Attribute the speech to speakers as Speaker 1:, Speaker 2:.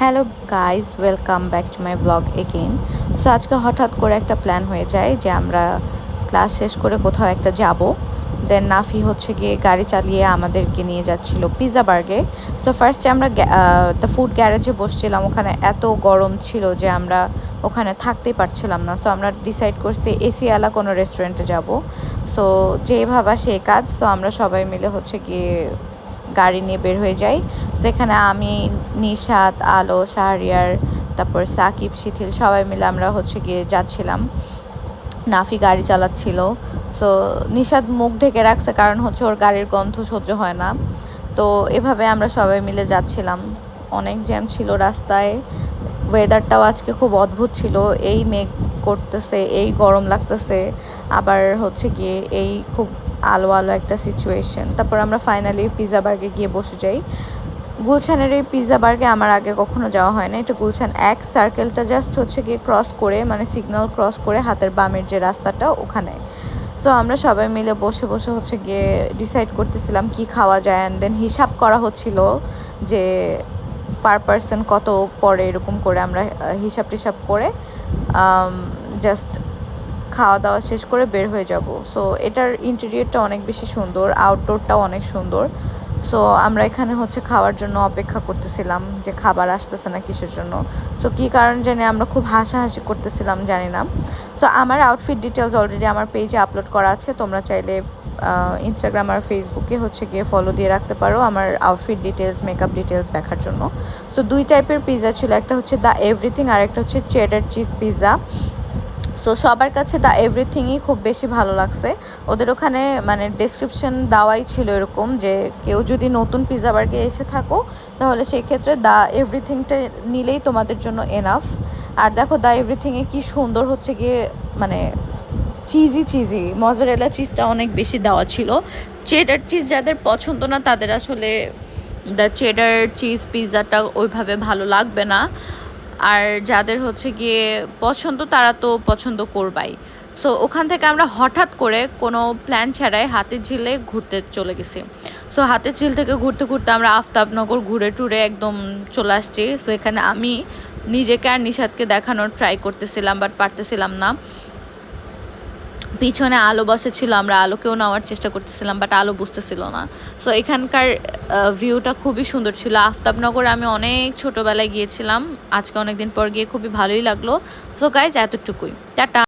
Speaker 1: Hello guys welcome back to my blog again. So আজকে হঠাৎ করে একটা প্ল্যান হয়ে যায় যে আমরা ক্লাস শেষ করে কোথাও একটা যাব। দেন নাফি হচ্ছে গিয়ে গাড়ি চালিয়ে আমাদেরকে নিয়ে যাচ্ছিল পিৎজা বার্গে। সো ফার্স্টে আমরা দ্য ফুড গ্যারেজে বসছিলাম। ওখানে এত গরম ছিল যে আমরা ওখানে থাকতেই পারছিলাম না। সো আমরা ডিসাইড করছি এসিওয়ালা কোনো রেস্টুরেন্টে যাব। সো যে ভাবা সে কাজ। সো আমরা সবাই মিলে হচ্ছে গিয়ে গাড়ি নিয়ে বের হয়ে যাই। সেখানে আমি, নিশাত, আলো, শাহরিয়ার, তারপর সাকিব, শিথিল সবাই মিলে আমরা হচ্ছে গিয়ে যাচ্ছিলাম। নাফি গাড়ি চালাচ্ছিল। সো নিশাদ মুখ ঢেকে রাখছে কারণ হচ্ছে ওর গাড়ির গন্ধ সহ্য হয় না। তো এভাবে আমরা সবাই মিলে যাচ্ছিলাম। অনেক জ্যাম ছিল রাস্তায়। ওয়েদারটাও আজকে খুব অদ্ভুত ছিল। এই মেঘ করতেছে, এই গরম লাগতেছে। আবার হচ্ছে গিয়ে এই খুব আলো আলো একটা সিচুয়েশন তারপর আমরা ফাইনালি পিৎজা বার্গে গিয়ে বসে যাই। গুলশানের এই পিৎজা বার্গে আমার আগে কখনো যাওয়া হয় না এটা গুলশান এক সার্কেলটা জাস্ট হচ্ছে গিয়ে ক্রস করে মানে সিগন্যাল ক্রস করে হাতের বামের যে রাস্তাটা ওখানে। সো আমরা সবাই মিলে বসে বসে হচ্ছে গিয়ে ডিসাইড করতেছিলাম কি খাওয়া যায়। অ্যান্ড দেন হিসাব করা হচ্ছিল যে পার পার্সন কত পরে এরকম করে আমরা হিসাব টিসাব করে জাস্ট খাওয়া দাওয়া শেষ করে বের হয়ে যাব। সো এটার ইন্টেরিয়রটা অনেক বেশি সুন্দর আউটডোরটাও অনেক সুন্দর। সো আমরা এখানে হচ্ছে খাওয়ার জন্য অপেক্ষা করতেছিলাম যে খাবার আসতেছে না কিসের জন্য। সো কী কারণ জানি আমরা খুব হাসাহাসি করতেছিলাম জানি না। সো আমার আউটফিট ডিটেলস অলরেডি আমার পেজে আপলোড করা আছে। তোমরা চাইলে ইনস্টাগ্রাম আর ফেসবুকে হচ্ছে গিয়ে ফলো দিয়ে রাখতে পারো আমার আউটফিট ডিটেলস মেকআপ ডিটেলস দেখার জন্য। সো দুই টাইপের পিৎজা ছিল। একটা হচ্ছে দ্য এভরিথিং আর একটা হচ্ছে চেডার চিজ পিৎজা সো সবার কাছে দ্য এভরিথিংই খুব বেশি ভালো লাগছে। ওদের ওখানে মানে ডেসক্রিপশন দেওয়াই ছিল এরকম যে, কেউ যদি নতুন পিৎজা বার্গে এসে থাকো, তাহলে সেই ক্ষেত্রে দ্য এভরিথিংটা নিলেই তোমাদের জন্য এনাফ আর দেখো দ্য এভরিথিংয়ে কি সুন্দর হচ্ছে গিয়ে মানে চিজি চিজি মজারেলা চিজটা অনেক বেশি দেওয়া ছিল। চেডার চিজ যাদের পছন্দ না, তাদের আসলে দ্য চেডার চিজ পিৎজাটা ওইভাবে ভালো লাগবে না। আর যাদের হচ্ছে গিয়ে পছন্দ, তারা তো পছন্দ করবাই। সো ওখান থেকে আমরা হঠাৎ করে কোনো প্ল্যান ছাড়াই হাতে ঝিলে ঘুরতে চলে গেছি। সো হাতে ঝিল থেকে ঘুরতে ঘুরতে আমরা আফতাবনগর ঘুরে টুরে একদম চলে আসছি। সো এখানে আমি নিজেকে আর নিষাদকে দেখানোর ট্রাই করতেছিলাম বাট পারতেছিলাম না। পিছনে আলো বসেছিল, আমরা আলোকেও নেওয়ার চেষ্টা করতেছিলাম বাট আলো বুঝতেছিল না। সো এখানকার ভিউটা খুবই সুন্দর ছিল। আফতাবনগর আমি অনেক ছোটোবেলায় গিয়েছিলাম। আজকে অনেকদিন পর গিয়ে খুবই ভালোই লাগল। সো গাইজ এতটুকুই। টাটা।